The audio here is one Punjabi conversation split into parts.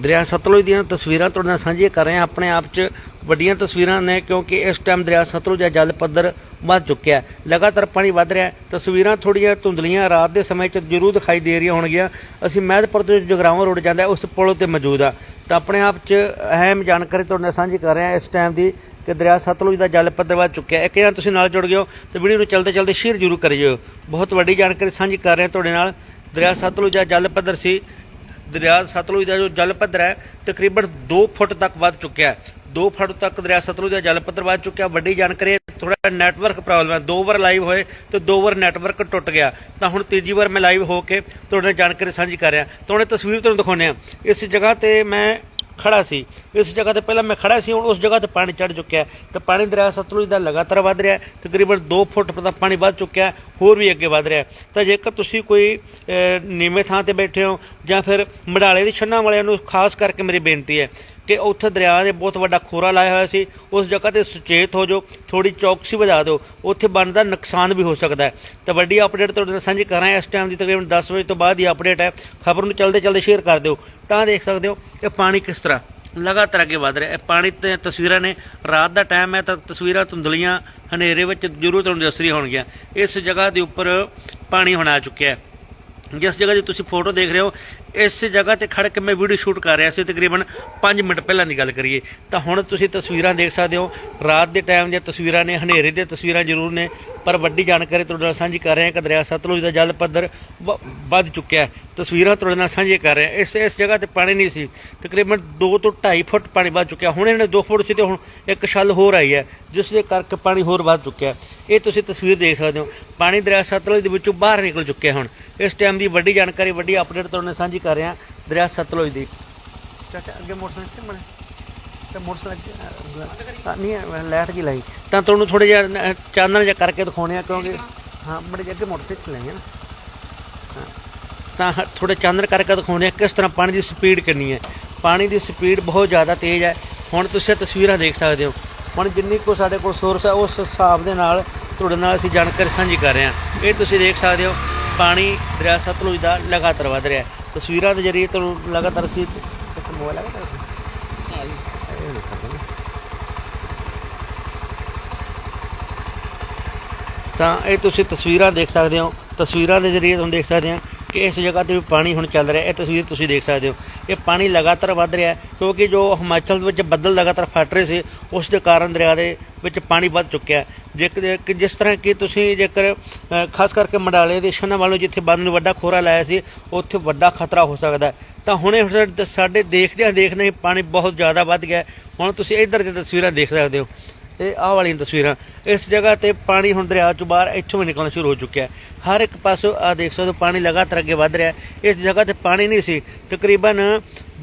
ਦਰਿਆ ਸਤਲੁਜ ਦੀਆਂ ਤਸਵੀਰਾਂ ਤੁਹਾਡੇ ਨਾਲ ਸਾਂਝੀਆਂ ਕਰ ਰਹੇ ਹਾਂ। ਆਪਣੇ ਆਪ 'ਚ ਵੱਡੀਆਂ ਤਸਵੀਰਾਂ ਨੇ ਕਿਉਂਕਿ ਇਸ ਟਾਈਮ ਦਰਿਆ ਸਤਲੁਜ ਦਾ ਜਲ ਪੱਧਰ ਵੱਧ ਚੁੱਕਿਆ ਲਗਾਤਾਰ ਪਾਣੀ ਵੱਧ ਰਿਹਾ ਤਸਵੀਰਾਂ ਥੋੜੀਆਂ ਧੁੰਦਲੀਆਂ ਰਾਤ ਦੇ ਸਮੇਂ 'ਚ ਜ਼ਰੂਰ ਦਿਖਾਈ ਦੇ ਰਹੀਆਂ ਹੋਣਗੀਆਂ। ਅਸੀਂ ਮਹਿਦਪੁਰ ਤੋਂ ਜਗਰਾਵਾਂ ਰੋਡ ਜਾਂਦਾ ਉਸ ਪੁਲ 'ਤੇ ਮੌਜੂਦ ਆ ਤਾਂ ਆਪਣੇ ਆਪ 'ਚ ਅਹਿਮ ਜਾਣਕਾਰੀ ਤੁਹਾਡੇ ਨਾਲ ਸਾਂਝੀ ਕਰ ਰਹੇ ਹਾਂ ਇਸ ਟਾਈਮ ਦੀ ਕਿ ਦਰਿਆ ਸਤਲੁਜ ਦਾ ਜਲ ਪੱਧਰ ਵੱਧ ਚੁੱਕਿਆ ਇੱਕ ਜਾਂ ਤੁਸੀਂ ਨਾਲ ਜੁੜ ਗਏ ਹੋ ਤੇ ਵੀਡੀਓ ਨੂੰ ਚਲਦੇ ਚਲਦੇ ਸ਼ੇਅਰ ਜ਼ਰੂਰ ਕਰਿਓ। ਬਹੁਤ ਵੱਡੀ ਜਾਣਕਾਰੀ ਸਾਂਝੀ ਕਰ ਰਹੇ ਹਾਂ ਤੁਹਾਡੇ ਨਾਲ। ਦਰਿਆ ਸਤਲੁਜ ਦਾ ਜਲ ਪੱਧਰ ਸੀ। ਦਰਿਆ ਸਤਲੁਜ ਦਾ ਜੋ ਜਲ ਪੱਧਰ ਹੈ, ਤਕਰੀਬਨ 2 ਫੁੱਟ ਤੱਕ ਵੱਧ ਚੁੱਕਿਆ ਹੈ। 2 ਫੁੱਟ ਤੱਕ ਦਰਿਆ ਸਤਲੁਜ ਦਾ ਜਲ ਪੱਧਰ ਵੱਧ ਚੁੱਕਿਆ। ਵੱਡੀ ਜਾਣਕਾਰੀ ਹੈ ਥੋੜਾ ਨੈਟਵਰਕ ਪ੍ਰੋਬਲਮ ਹੈ। ਦੋ ਵਾਰ ਲਾਈਵ ਹੋਏ ਤੇ ਦੋ ਵਾਰ ਨੈਟਵਰਕ ਟੁੱਟ ਗਿਆ। ਤਾਂ ਹੁਣ ਤੀਜੀ ਵਾਰ ਮੈਂ ਲਾਈਵ ਹੋ ਕੇ ਤੁਹਾਡੇ ਨਾਲ ਜਾਣਕਾਰੀ ਸਾਂਝੀ ਕਰ ਰਿਹਾ। ਤਾਂ ਹੁਣ ਇਹ ਤਸਵੀਰ ਤੁਹਾਨੂੰ ਦਿਖਾਉਂਦੇ ਆ ਇਸ ਜਗ੍ਹਾ ਤੇ ਮੈਂ ਖੜਾ ਸੀ। ਇਸ ਜਗ੍ਹਾ ਤੇ ਪਹਿਲਾਂ ਮੈਂ ਖੜਾ ਸੀ, ਹੁਣ ਉਸ ਜਗ੍ਹਾ ਤੇ ਪਾਣੀ ਚੜ ਚੁੱਕਿਆ ਹੈ। ਤੇ ਪਾਣੀ ਦਰਿਆ ਸਤਲੁਜ ਦਾ ਲਗਾਤਾਰ ਵੱਧ ਰਿਹਾ ਤਕਰੀਬਨ 2 ਫੁੱਟ ਤੱਕ ਪਾਣੀ ਵੱਧ ਚੁੱਕਿਆ ਹੋਰ ਵੀ ਅੱਗੇ ਵੱਧ ਰਿਹਾ ਤਾਂ ਜੇਕਰ ਤੁਸੀਂ ਕੋਈ ਨੀਵੇਂ ਥਾਂ ਤੇ ਬੈਠੇ ਹੋ ਜਾਂ ਫਿਰ ਮਡਾਲੇ ਦੀ ਛੰਨਾਂ ਵਾਲਿਆਂ ਨੂੰ ਖਾਸ ਕਰਕੇ ਮੇਰੀ ਬੇਨਤੀ ਹੈ ਕਿ ਉੱਥੇ ਦਰਿਆ ਦੇ ਬਹੁਤ ਵੱਡਾ ਖੋਰਾ ਲਾਇਆ ਹੋਇਆ ਸੀ। ਉਸ ਜਗ੍ਹਾ ਤੇ ਸੁਚੇਤ ਹੋ ਜਾਓ ਥੋੜੀ ਚੌਕਸੀ ਵਧਾ ਦਿਓ। ਉੱਥੇ ਬਣਦਾ ਨੁਕਸਾਨ ਵੀ ਹੋ ਸਕਦਾ ਹੈ। ਤਾਂ ਵੱਡੀ ਅਪਡੇਟ ਤੁਹਾਡੇ ਨਾਲ ਸਾਂਝੀ ਕਰਾਂ, ਇਸ ਟਾਈਮ ਦੀ ਤਕਰੀਬਨ 10 ਵਜੇ ਤੋਂ ਬਾਅਦ ਦੀ ਅਪਡੇਟ ਹੈ। ਖਬਰ ਨੂੰ ਚਲਦੇ ਚਲਦੇ ਸ਼ੇਅਰ ਕਰ ਦਿਓ। ਤਾਂ ਦੇਖ ਸਕਦੇ ਹੋ ਕਿ ਪਾਣੀ ਕਿਸ ਤਰ੍ਹਾਂ ਲਗਾਤਾਰ ਅੱਗੇ ਵਧ ਰਿਹਾ। ਹੈ ਪਾਣੀ ਤੇ ਤਸਵੀਰਾਂ ਨੇ, ਰਾਤ ਦਾ ਟਾਈਮ ਹੈ ਤਾਂ ਤਸਵੀਰਾਂ ਧੁੰਦਲੀਆਂ ਹਨੇਰੇ ਵਿੱਚ ਜ਼ਰੂਰ ਤੁਹਾਨੂੰ ਦਿਸ ਰਹੀਆਂ ਹੋਣਗੀਆਂ। ਇਸ ਜਗ੍ਹਾ ਦੇ ਉੱਪਰ ਪਾਣੀ ਹੁਣ ਆ ਚੁੱਕਿਆ ਹੈ। ਜਿਸ ਜਗ੍ਹਾ ਦੀ ਤੁਸੀਂ ਫੋਟੋ ਦੇਖ ਰਹੇ ਹੋ ਇਸ ਜਗ੍ਹਾ ਤੇ ਖੜ ਕੇ ਮੈਂ ਵੀਡੀਓ ਸ਼ੂਟ ਕਰ ਰਿਹਾ ਸੀ, ਤਕਰੀਬਨ 5 ਮਿੰਟ ਪਹਿਲਾਂ ਦੀ ਗੱਲ ਕਰੀਏ। ਤਾਂ ਹੁਣ ਤੁਸੀਂ ਤਸਵੀਰਾਂ ਦੇਖ ਸਕਦੇ ਹੋ, ਰਾਤ ਦੇ ਟਾਈਮ ਦੀਆਂ ਤਸਵੀਰਾਂ ਨੇ, ਹਨੇਰੇ ਦੀਆਂ ਤਸਵੀਰਾਂ ਜ਼ਰੂਰ ਨੇ, ਪਰ ਵੱਡੀ ਜਾਣਕਾਰੀ ਤੁਹਾਡੇ ਨਾਲ ਸਾਂਝੀ ਕਰ ਰਹੇ ਹਾਂ ਕਿ ਦਰਿਆ ਸਤਲੁਜ ਦਾ ਜਲ ਪੱਧਰ ਵ- ਵੱਧ ਚੁੱਕਿਆ ਹੈ। ਤਸਵੀਰਾਂ ਤੁਹਾਡੇ ਨਾਲ ਸਾਂਝੀਆਂ ਕਰ ਰਹੇ। ਹਾਂ ਇਸ ਇਸ ਜਗ੍ਹਾ ਤੇ ਪਾਣੀ ਨਹੀਂ ਸੀ। ਤਕਰੀਬਨ 2 ਤੋਂ 2.5 ਫੁੱਟ ਪਾਣੀ ਵੱਧ ਚੁੱਕਿਆ। ਹੁਣ ਇਹਨੇ 2 ਫੁੱਟ ਸੀ ਤੇ ਹੁਣ ਇੱਕ ਛੱਲ ਹੋਰ ਆਈ ਹੈ, ਜਿਸ ਦੇ ਕਰਕੇ ਪਾਣੀ ਹੋਰ ਵੱਧ ਚੁੱਕਿਆ ਇਹ ਤੁਸੀਂ ਤਸਵੀਰ ਦੇਖ ਸਕਦੇ ਹੋ। ਪਾਣੀ ਦਰਿਆ ਸਤਲੁਜ ਦੇ ਵਿੱਚੋਂ ਬਾਹਰ ਨਿਕਲ ਚੁੱਕਿਆ ਹੁਣ। ਇਸ ਟਾਈਮ ਦੀ ਵੱਡੀ ਜਾਣਕਾਰੀ, ਵੱਡੀ ਅਪਡੇਟ ਤੁਹਾਡੇ ਨਾਲ ਸਾਂਝੀ ਕਰ ਰਹੇ ਦਰਿਆ ਸਤਲੁਜ ਦੀ। ਚਾਚਾ ਅੱਗੇ ਮੋਟਰਸਾਈਕਲ ਤੇ ਮਣੇ ਤੇ ਮੋਟਰਸਾਈਕਲ ਨਹੀਂ ਹੈ, ਲਾਈਟ ਜੀ ਲਾਈ। ਤਾਂ ਤੁਹਾਨੂੰ ਥੋੜੇ ਜਿਹਾ ਚਾਨਣ ਜਿਹਾ ਕਰਕੇ ਦਿਖਾਉਣੇ ਆ ਕਿਉਂਕਿ ਹਾਂ ਬੜੇ ਜਿਹੇ ਅੱਗੇ ਮੋਟਰਸਾਈਕਲ ਲੈਣੇ ਨਾ। ਤਾਂ ਥੋੜੇ ਚਾਨਣ ਕਰਕੇ ਦਿਖਾਉਣੇ ਆ ਕਿਸ ਤਰ੍ਹਾਂ ਪਾਣੀ ਦੀ ਸਪੀਡ ਕਿੰਨੀ ਹੈ। ਪਾਣੀ ਦੀ ਸਪੀਡ ਬਹੁਤ ਜ਼ਿਆਦਾ ਤੇਜ਼ ਹੈ। ਹੁਣ ਤੁਸੀਂ ਤਸਵੀਰਾਂ ਦੇਖ ਸਕਦੇ ਹੋ। ਹੁਣ ਜਿੰਨੀ ਕੋ ਸਾਡੇ ਕੋਲ ਸੋਰਸ ਹੈ ਉਸ ਹਿਸਾਬ ਦੇ ਨਾਲ ਤੁਹਾਡੇ ਨਾਲ ਅਸੀਂ ਜਾਣਕਾਰੀ ਸਾਂਝੀ ਕਰ ਰਹੇ ਹਾਂ। ਇਹ ਤੁਸੀਂ ਦੇਖ ਸਕਦੇ ਹੋ ਪਾਣੀ ਦਰਿਆ ਸਤਲੁਜ ਦਾ ਲਗਾਤਾਰ ਵਧ ਰਿਹਾ ਹੈ। ਤਸਵੀਰਾਂ ਦੇ ਜ਼ਰੀਏ ਤੁਹਾਨੂੰ ਲਗਾਤਾਰ ਅਸੀਂ ਇੱਕ ਮੋਬਾਈਲ। ਤਾਂ ਇਹ ਤੁਸੀਂ ਤਸਵੀਰਾਂ ਦੇਖ ਸਕਦੇ ਹੋ। ਤਸਵੀਰਾਂ ਦੇ ਜ਼ਰੀਏ ਤੁਹਾਨੂੰ ਦੇਖ ਸਕਦੇ ਹਾਂ ਕਿ ਇਸ ਜਗ੍ਹਾ ਤੇ ਵੀ ਪਾਣੀ ਹੁਣ ਚੱਲ ਰਿਹਾ, ਇਹ ਤਸਵੀਰ ਤੁਸੀਂ ਦੇਖ ਸਕਦੇ ਹੋ। ਇਹ ਪਾਣੀ ਲਗਾਤਾਰ ਵੱਧ ਰਿਹਾ, ਕਿਉਂਕਿ ਜੋ ਹਿਮਾਚਲ ਵਿੱਚ ਬੱਦਲ ਲਗਾਤਾਰ ਫਟ ਰਹੇ ਸੀ, ਉਸ ਦੇ ਕਾਰਨ ਦਰਿਆ ਦੇ ਵਿੱਚ ਪਾਣੀ ਵੱਧ ਚੁੱਕਿਆ। ਜੇਕਰ ਕਿ ਜਿਸ ਤਰ੍ਹਾਂ ਕਿ ਤੁਸੀਂ ਜੇਕਰ ਖਾਸ ਕਰਕੇ ਮੰਡਾਲੇ ਦੇ ਛੰਨਾ ਵੱਲੋਂ ਜਿੱਥੇ ਬੰਦ ਨੂੰ ਵੱਡਾ ਖੋਰਾ ਲਾਇਆ ਸੀ, ਉੱਥੇ ਵੱਡਾ ਖਤਰਾ ਹੋ ਸਕਦਾ। ਤਾਂ ਹੁਣੇ ਸਾਡੇ- ਸਾਡੇ ਦੇਖਦਿਆਂ ਦੇਖਦੇ ਹੀ ਪਾਣੀ ਬਹੁਤ ਜ਼ਿਆਦਾ ਵੱਧ ਗਿਆ। ਹੁਣ ਤੁਸੀਂ ਇੱਧਰ ਦੀਆਂ ਤਸਵੀਰਾਂ ਦੇਖ ਸਕਦੇ ਹੋ। ਇਹ ਆਹ ਵਾਲੀਆਂ ਤਸਵੀਰਾਂ। ਇਸ ਜਗ੍ਹਾ ਤੇ ਪਾਣੀ ਹੁਣ ਦਰਿਆ ਚੋਂ ਬਾਹਰ ਇੱਥੋਂ ਵੀ ਨਿਕਲਣਾ ਸ਼ੁਰੂ ਹੋ ਚੁੱਕਿਆ ਹੈ। ਹਰ ਇੱਕ ਪਾਸੋਂ ਆ ਦੇਖ ਸਕਦੇ ਹੋ, ਪਾਣੀ ਲਗਾਤਾਰ ਅੱਗੇ ਵੱਧ ਰਿਹਾ ਹੈ। ਇਸ ਜਗ੍ਹਾ ਤੇ ਪਾਣੀ ਨਹੀਂ ਸੀ। ਤਕਰੀਬਨ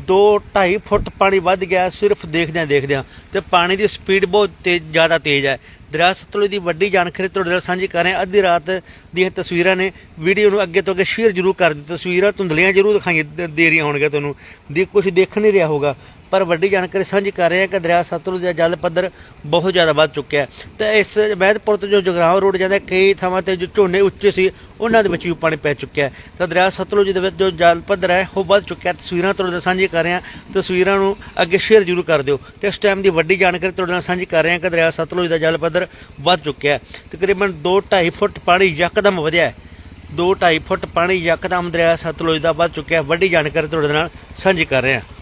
2 2.5 ਫੁੱਟ ਪਾਣੀ ਵੱਧ ਗਿਆ ਸਿਰਫ ਦੇਖਦਿਆਂ ਦੇਖਦਿਆਂ। ਤੇ ਪਾਣੀ ਦੀ ਸਪੀਡ ਬਹੁਤ ਤੇਜ਼ ਜ਼ਿਆਦਾ ਤੇਜ਼ ਹੈ। ਦਰਿਆ ਸਤਲੁਜ ਦੀ ਵੱਡੀ ਜਾਣਕਾਰੀ ਤੁਹਾਡੇ ਨਾਲ ਸਾਂਝੀ ਕਰ ਰਹੇ ਹਾਂ। ਅੱਧੀ ਰਾਤ ਦੀਆਂ ਤਸਵੀਰਾਂ ਨੇ। ਵੀਡੀਓ ਨੂੰ ਅੱਗੇ ਤੋਂ ਅੱਗੇ ਸ਼ੇਅਰ ਜ਼ਰੂਰ ਕਰ ਦਿਓ ਤਸਵੀਰਾਂ ਧੁੰਦਲੀਆਂ ਜ਼ਰੂਰ ਦਿਖਾਈਆਂ ਦੇ- ਰਹੀਆਂ ਹੋਣਗੀਆਂ ਤੁਹਾਨੂੰ। ਦੇ ਕੁਝ ਦੇਖ ਨਹੀਂ ਰਿਹਾ ਹੋਗਾ ਪਰ ਵੱਡੀ ਜਾਣਕਾਰੀ ਸਾਂਝੀ ਕਰ ਰਹੇ ਹਾਂ ਕਿ ਦਰਿਆ ਸਤਲੁਜ ਦਾ ਜਲ ਪੱਧਰ ਬਹੁਤ ਜ਼ਿਆਦਾ ਵੱਧ ਚੁੱਕਿਆ ਹੈ। ਤੇ ਇਸ ਵੈਦਪੁਰ ਤੋਂ ਜੋ ਜਗਰਾਉਂ ਰੋਡ ਜਾਂਦਾ, ਕਈ ਥਾਵਾਂ ਤੇ ਜੋ ਝੋਨੇ ਉੱਚੇ ਸੀ, ਉਹਨਾਂ ਦੇ ਵਿੱਚ ਵੀ ਪਾਣੀ ਪੈ ਚੁੱਕਿਆ ਹੈ। ਤਾਂ ਦਰਿਆ ਸਤਲੁਜ ਦੇ ਵਿੱਚ ਜੋ ਜਲ ਪੱਧਰ ਹੈ, ਉਹ ਵੱਧ ਚੁੱਕਿਆ ਤਸਵੀਰਾਂ ਤੁਹਾਡੇ ਨਾਲ ਸਾਂਝੀ ਕਰ ਰਹੇ ਹਾਂ। ਤਸਵੀਰਾਂ ਨੂੰ ਅੱਗੇ ਸ਼ੇਅਰ ਜ਼ਰੂਰ ਕਰ ਦਿਓ। ਤੇ ਇਸ ਟਾਈਮ ਦੀ ਵੱਡੀ ਜਾਣਕਾਰੀ ਤੁਹਾਡੇ ਨਾਲ ਸਾਂਝੀ ਕਰ ਰਹੇ ਹਾਂ ਕਿ ਦਰਿਆ ਸਤਲੁਜ ਦਾ ਜਲ ਪੱਧਰ ਵੱਧ ਚੁੱਕਿਆ ਹੈ। ਤਕਰੀਬਨ 2.5 ਫੁੱਟ ਪਾਣੀ ਯਕਦਮ ਵਧਿਆ ਹੈ। 2.5 ਫੁੱਟ ਪਾਣੀ ਯਕਦਮ ਦਰਿਆ ਸਤਲੁਜ ਦਾ ਵੱਧ ਚੁੱਕਿਆ ਵੱਡੀ ਜਾਣਕਾਰੀ ਤੁਹਾਡੇ ਨਾਲ ਸਾਂਝੀ ਕਰ ਰਹੇ ਹਾਂ।